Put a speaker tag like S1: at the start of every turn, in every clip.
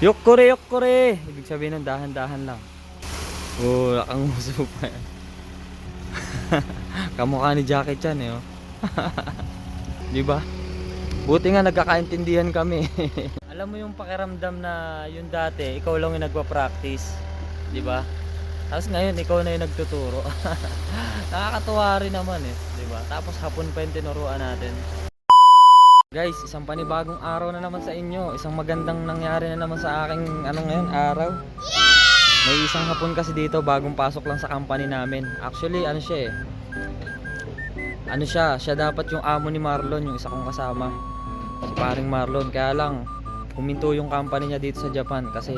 S1: Yokore, yokore! Ibig sabihin ng dahan-dahan lang. Oh, ang uso pa yan. Kamukha ni Jackie Chan eh, oh. Di ba? Buti nga nagkakaintindihan kami. Alam mo yung pakiramdam na yung dati, ikaw lang yung nagpa-practice. Di ba? Tapos ngayon, ikaw na yung nagtuturo. Nakakatuwa rin naman eh. Di ba? Tapos hapon pa yung tinuruan natin. Guys, isang panibagong araw na naman sa inyo. Isang magandang nangyari na naman sa aking ano ngayon, araw. May isang hapon kasi dito bagong pasok lang sa company namin. Actually, ano siya eh. Ano siya, siya dapat yung amo ni Marlon, yung isa kong kasama. Si paring Marlon. Kaya lang, huminto yung company niya dito sa Japan kasi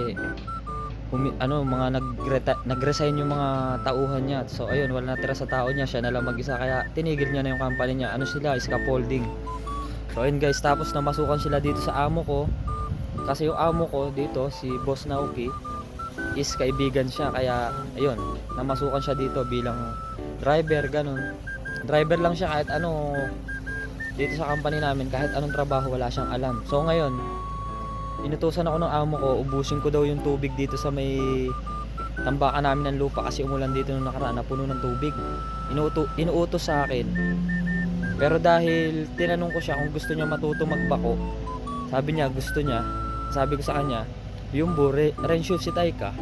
S1: humi, ano, mga nag-resign yung mga tauhan niya. So ayun, wala natira sa tao niya, siya na lang mag-isa. Kaya tinigil niya na yung company niya. Ano sila, scaffolding. So ayun guys, tapos namasukan sila dito sa amo ko. Kasi yung amo ko dito, si Boss Naoki, is kaibigan siya. Kaya ayun, namasukan siya dito bilang driver, ganun. Driver lang siya kahit ano dito sa company namin, kahit anong trabaho wala siyang alam. So ngayon, inutusan ako ng amo ko, ubusin ko daw yung tubig dito sa may tambakan namin ng lupa kasi umulan dito nung nakaraan na puno ng tubig. Inuuto, inuutos sa akin pero dahil tinanong ko siya kung gusto niya matuto magbako, sabi niya gusto niya. Sabi ko sa kanya, yung bure, Renshu si Taika.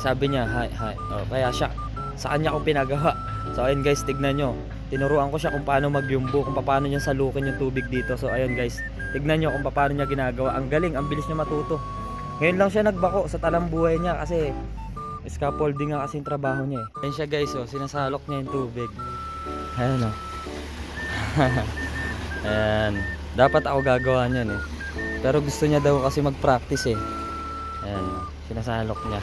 S1: Sabi niya, hi, hi. Oh, kaya siya, sa kanya ko pinagawa. So ayun guys, tignan nyo. Tinuruan ko siya kung paano magyumbo, kung paano niya salukin yung tubig dito. So ayun guys, tignan nyo kung paano niya ginagawa. Ang galing, ang bilis niya matuto. Ngayon lang siya nagbako sa talang buhay niya kasi scaffolding nga kasi yung trabaho niya eh. Ayun siya guys, oh, sinasalok niya yung tubig. Ayan oh. Ayan. Dapat ako gagawa niyan eh. Pero gusto niya daw kasi mag-practice eh. Ayan. oh. Sinasalok niya.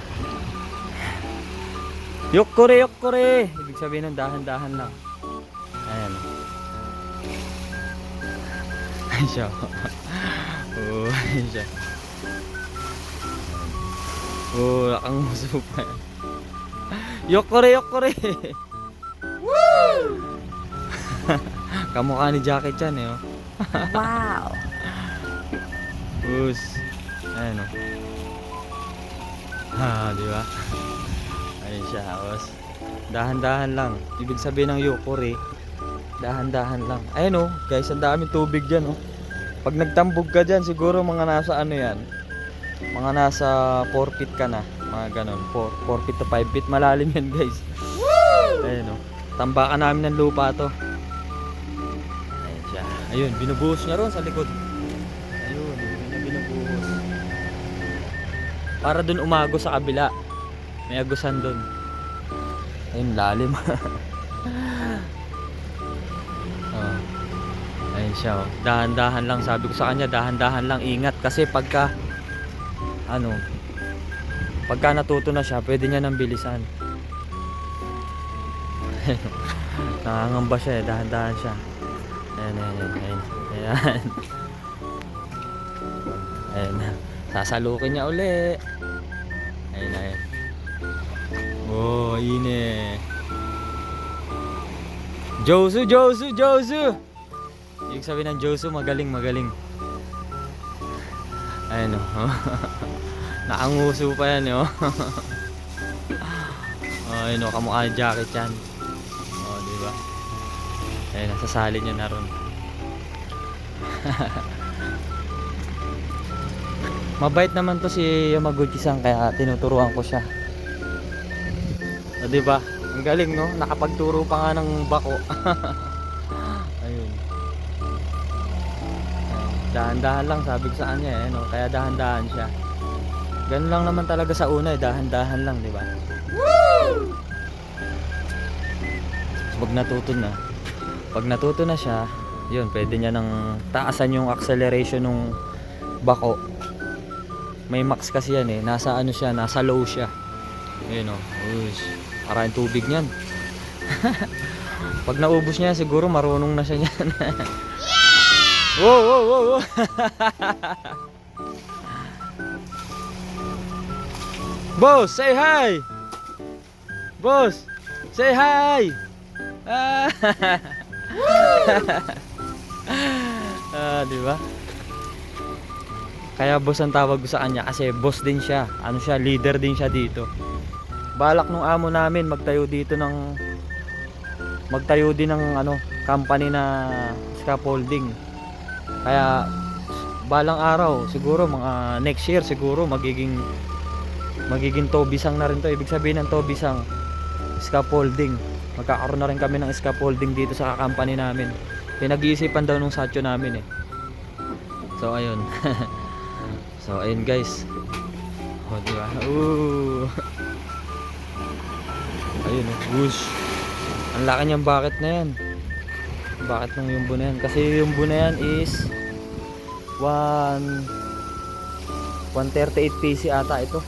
S1: Yokore, yokore! Ibig sabihin ng dahan-dahan lang. Ayan. Ayan siya. Oo, ayan siya. Oo, nakanguso pa yan. Yokore, yokore! Kamukha ni Jackie Chan eh, oh.
S2: Wow.
S1: Us. Ayan oh. Ha, di ba? Ayun siya, tapos dahan-dahan lang. Ibig sabihin ng yukuri, dahan-dahan lang. Ayun oh, guys, ang daming tubig diyan oh. Pag nagtambog ka diyan, siguro mga nasa ano 'yan. Mga nasa 4 feet ka na, mga ganon. 4, 4 feet to 5 feet malalim 'yan, guys. Ayun oh. Tambakan namin ng lupa to. Ayun binubuhos niya ron sa likod. Ayun, yun na binubuhos. Para dun umago sa kabila. May agusan dun. Ayun, lalim. oh. Ayun siya, oh. Dahan-dahan lang. Sabi ko sa kanya, dahan-dahan lang. Ingat. Kasi pagka, ano, pagka natuto na siya, pwede niya nang bilisan. Nakangamba siya eh. Dahan-dahan siya. Ayan, ayan, ayan, ayan. Ayan. Sasalukin niya uli. Ayan, ayan. Oh, ine. Josu, Josu, Josu! Ibig sabihin ng Josu, magaling, magaling. Ayan o. Nakanguso pa yan o. oh, ayun o, kamukha ni Jackie Chan. Oh, di ba? Ayun, nasasali niya na ron. Mabait naman to si Yamaguchi-san kaya tinuturuan ko siya. O, di ba? Ang galing no? Nakapagturo pa nga ng bako. Ayun. Dahan-dahan lang sabi sa kanya eh, no? Kaya dahan-dahan siya. Ganun lang naman talaga sa una eh, dahan-dahan lang, di ba? So, pag natuto na, pag natuto na siya, yun, pwede niya nang taasan yung acceleration ng bako. May max kasi yan eh. Nasa ano siya, nasa low siya. Ayun o. Ush. Parang tubig niyan. Pag naubos niya, siguro marunong na siya niyan. wow, wow, wow, wow. Boss, say hi! Boss, say hi! Ah, ah di ba? Kaya boss ang tawag ko sa kanya kasi boss din siya. Ano siya, leader din siya dito. Balak nung amo namin magtayo dito ng magtayo din ng ano, company na scaffolding. Kaya balang araw, siguro mga next year siguro magiging magiging tobisang na rin to. Ibig sabihin ng tobisang scaffolding. Magkakaroon na rin kami ng scaffolding dito sa company namin. Pinag-iisipan daw nung satyo namin eh. So ayun. so ayun guys. O di ba? Ooh. Ayun oh. Whoosh. Ang laki niyang bucket na yan. Bakit ng yumbo na yan? Kasi yumbo na yan is 1 138 PC ata ito.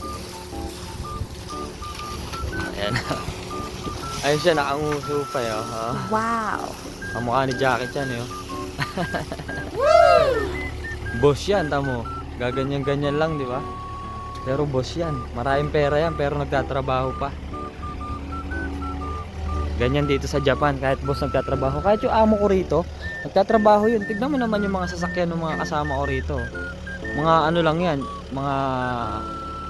S1: Ayun siya, nakanguso pa yun. Oh.
S2: Wow.
S1: Ang mukha ni Jackie Chan yun. boss yan, tamo. Gaganyan-ganyan lang, di ba? Pero boss yan. Maraming pera yan, pero nagtatrabaho pa. Ganyan dito sa Japan, kahit boss nagtatrabaho. Kahit yung amo ko rito, nagtatrabaho yun. Tignan mo naman yung mga sasakyan ng mga kasama ko rito. Mga ano lang yan, mga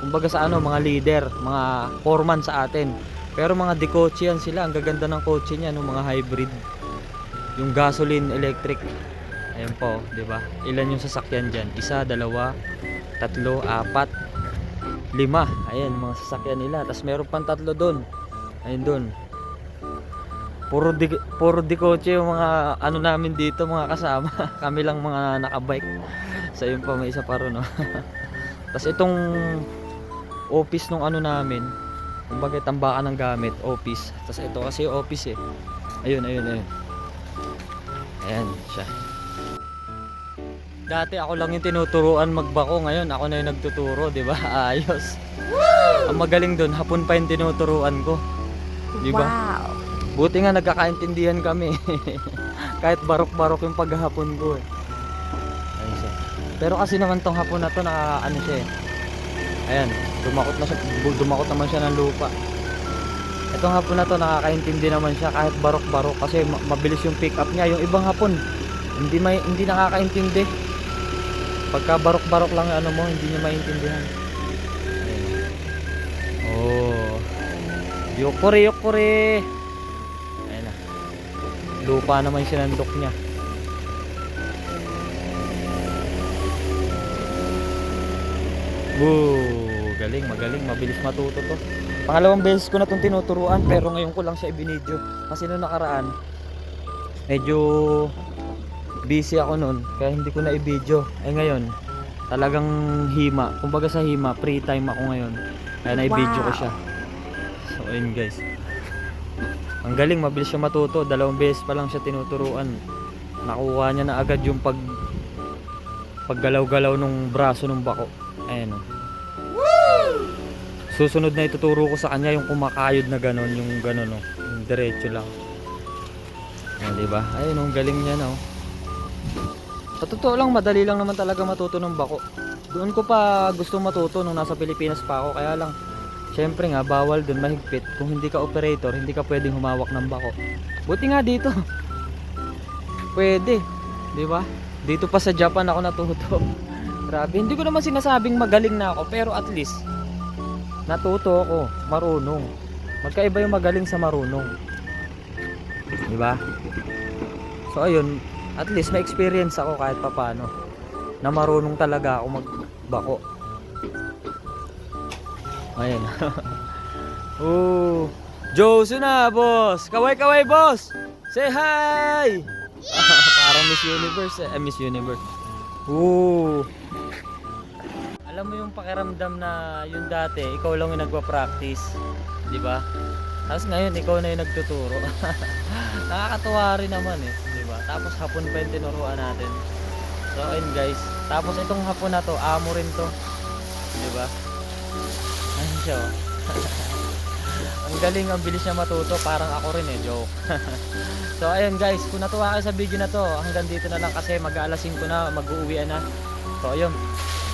S1: kumbaga sa ano, mga leader, mga foreman sa atin. Pero mga dekotse yan sila, ang gaganda ng kotse niya, no, mga hybrid. Yung gasoline, electric. Ayun po, 'di ba? Ilan yung sasakyan diyan? Isa, dalawa, tatlo, apat, lima. Ayan, mga sasakyan nila. Tapos meron pang tatlo doon. Ayun doon. Puro di, puro di kotse yung mga ano namin dito, mga kasama. Kami lang mga nakabike. So yun pa, may isa pa ron, no? Tapos itong office nung ano namin, kumbaga tambakan ng gamit, office. Tapos ito kasi office eh. Ayun, ayun, ayun. Ayan siya. Dati ako lang yung tinuturuan magbako, ngayon ako na yung nagtuturo, di ba? Ayos. Ang magaling doon, hapon pa yung tinuturuan ko. Di ba?
S2: Wow.
S1: Buti nga nagkakaintindihan kami. Kahit barok-barok yung paghahapon ko eh. Ayun siya. Pero kasi naman tong hapon na to naka ano siya eh. Ayan, dumakot na siya, dumakot naman siya ng lupa. Itong hapon na to nakakaintindi naman siya kahit barok-barok kasi ma- mabilis yung pick up niya. Yung ibang hapon hindi may hindi nakakaintindi. Pagka barok-barok lang ano mo, hindi niya maintindihan. Oh. Yukuri, yukuri. Ayan na. Lupa naman sinandok niya. Woo, galing, magaling, mabilis matuto to. Pangalawang beses ko na itong tinuturuan pero ngayon ko lang siya ibinidyo. Kasi noong nakaraan, medyo busy ako noon kaya hindi ko na i-video. Eh ngayon, talagang hima. Kumbaga sa hima, free time ako ngayon. Kaya na-video ko
S2: Wow.
S1: siya. So ayun guys. Ang galing, mabilis siya matuto. Dalawang beses pa lang siya tinuturuan. Nakuha niya na agad yung pag paggalaw-galaw nung braso ng bako. Ayan oh. Susunod na ituturo ko sa kanya yung kumakayod na ganon, yung ganon oh. Yung diretso lang. Ayan, di ba? Ayun, ang galing niya na oh. Sa totoo lang, madali lang naman talaga matuto ng bako. Doon ko pa gusto matuto nung nasa Pilipinas pa ako. Kaya lang, syempre nga, bawal doon mahigpit. Kung hindi ka operator, hindi ka pwedeng humawak ng bako. Buti nga dito. Pwede. Di ba? Dito pa sa Japan ako natuto. Grabe, hindi ko naman sinasabing magaling na ako, pero at least, natuto ako, marunong. Magkaiba yung magaling sa marunong. Di ba? So ayun, at least may experience ako kahit papano na marunong talaga ako magbako. Ayun. oh, Josu na, boss. Kaway kaway, boss. Say hi. Parang Miss Universe, eh, Miss Universe. Ooh. Alam mo yung pakiramdam na yung dati, ikaw lang yung nagpa-practice, 'di ba? Tapos ngayon ikaw na yung nagtuturo. Nakakatuwa rin naman eh, 'di ba? Tapos hapon pa yung tinuruan natin. So ayun guys, tapos itong hapon na to, amo rin to. 'Di ba? Ayun siya. oh. ang galing, ang bilis niya matuto, parang ako rin eh, joke. so ayun guys, kung natuwa kayo sa video na to, hanggang dito na lang kasi mag-aalasin ko na, mag-uuwi na. So ayun,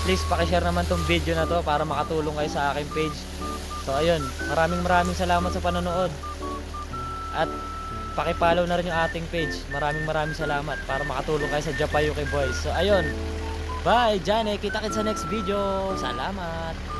S1: please pakishare naman tong video na to para makatulong kayo sa aking page. So ayun, maraming maraming salamat sa panonood. At paki-follow na rin yung ating page. Maraming maraming salamat para makatulong kayo sa Japayuki Boys. So ayun, Bye, Jane. Kita-kits sa next video. Salamat.